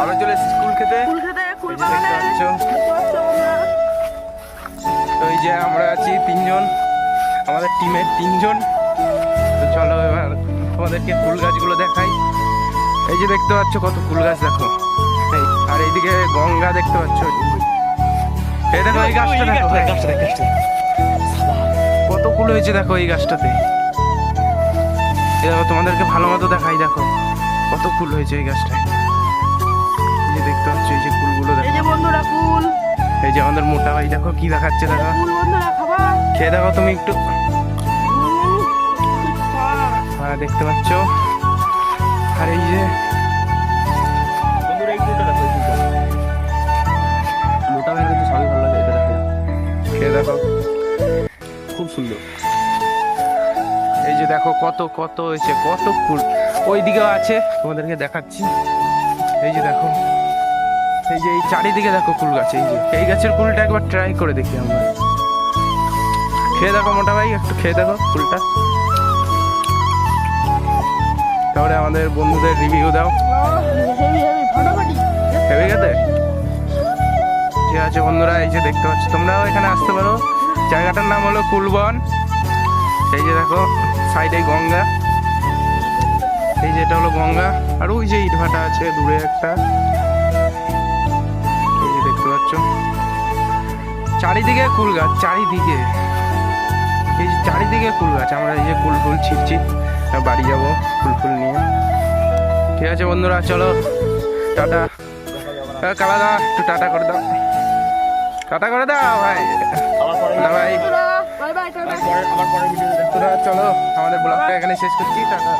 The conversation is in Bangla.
আমরা চলে এসেছি স্কুল খেতে। তো এই যে আমরা আছি তিনজন আমাদের টিমের তিনজন। তো চলো এবার তোমাদেরকে ফুল গাছগুলো দেখাই। এই যে দেখতে পাচ্ছ কত ফুল গাছ দেখো। এই আর এইদিকে গঙ্গা দেখতে পাচ্ছ। এই দেখো এই গাছটা দেখো কত ফুল হয়েছে দেখো এই গাছটাতে। দেখো তোমাদেরকে ভালো মতো দেখাই দেখো। কত ফুল হয়েছে এই গাছটায়। যে দেখতে পাচ্ছ এই যে ফুলগুলো এই দেখো যে বন্ধুরা কুল এই যে আমাদের মোটা ভাই দেখো কি দেখাচ্ছে দেখো। কুল বন্ধুরা খাবার। খেয়ে দেখো তুমি একটু। বাহ। হ্যাঁ দেখতে পাচ্ছ। আর এই যে বন্ধুরা এই ফুলটা দেখো মোটা ভাই কিন্তু সবই ভালো লাগে এটা দেখো। খেয়ে দেখো। খুব সুন্দর। এই যে দেখো কত কত হয়েছে কত ফুল। ওই দিকেও আছে তোমাদেরকে দেখাচ্ছি। এই যে দেখো। এই যে এই চারিদিকে দেখো ফুল গাছ, এই যে। এই গাছের ফুলটা একবার ট্রাই করে দেখি আমরা। খেয়ে দেখো মোটা ভাই, একটু খেয়ে দেখো ফুলটা। তারপরে আমাদের বন্ধুদের রিভিউ দাও। হেভি গেছে? ঠিক আছে বন্ধুরা? এই যে দেখতে পাচ্ছ, তোমরাও এখানে আসতে পারো। জায়গাটার নাম হলো কুলবন। এই যে দেখো সাইডে গঙ্গা। এই যে এটা হলো গঙ্গা। আর ওই যে ইটভাটা আছে, দূরে একটা। চারিদিকে কুল গাছ চারিদিকে। এই যে চারিদিকে কুল গাছ আমরা এই যে কুল ফুল ছিটছি বাড়ি যাব ফুল ফুল নিয়ে। ঠিক আছে বন্ধুরা চলো টাটা। কালা কালাদা একটু টাটা করে দাও। টাটা করে দাও ভাই। না ভাই। চলো আমাদের ব্লগটা এখানে শেষ করছি টাটা।